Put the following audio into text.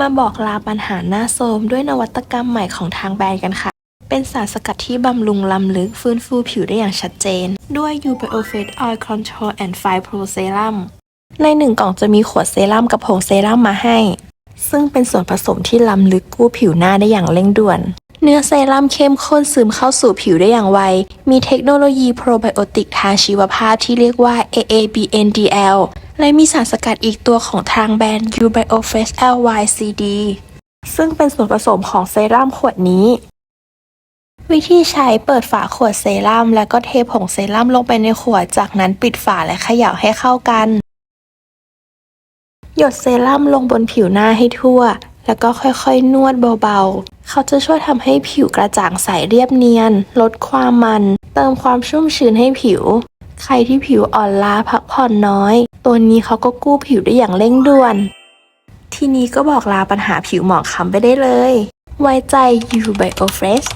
มาบอกลาปัญหาหน้าโทรมด้วยนวัตกรรมใหม่ของทางแบรนด์กันค่ะ เป็นสารสกัดที่บำรุงลำลึกฟื้นฟูผิวได้อย่างชัดเจน ด้วย u b i o f a c e Oil Control and Fine Pro Serum ในหนึ่งกล่องจะมีขวดเซรั่มกับผงเซรั่มมาให้ ซึ่งเป็นส่วนผสมที่ล้ำลึกกู้ผิวหน้าได้อย่างเร่งด่วน เนื้อเซรั่มเข้มข้นซึมเข้าสู่ผิวได้อย่างไว มีเทคโนโลยีโปรไบโอติกทางชีวภาพที่เรียกว่า AABNDL และมีสารสกัดอีกตัวของทางแบรนด์ UBioFresh LYCD ซึ่งเป็นส่วนผสมของเซรั่มขวดนี้ วิธีใช้เปิดฝาขวดเซรั่มแล้วก็เทผงเซรั่มลงไปในขวด จากนั้นปิดฝาและเขย่าให้เข้ากัน หยดเซรั่มลงบนผิวหน้าให้ทั่ว แล้วก็ค่อยๆ นวดเบาๆ เขาจะช่วยทำให้ผิวกระจ่างใสเรียบเนียน ลดความมัน เติมความชุ่มชื้นให้ผิว ใครที่ผิวอ่อนล้าพักผ่อนน้อย ตัวนี้เขาก็กู้ผิวได้อย่างเร่งด่วน ทีนี้ก็บอกลาปัญหาผิวหมองคล้ำไปได้เลย ไว้ใจ U Bio Fresh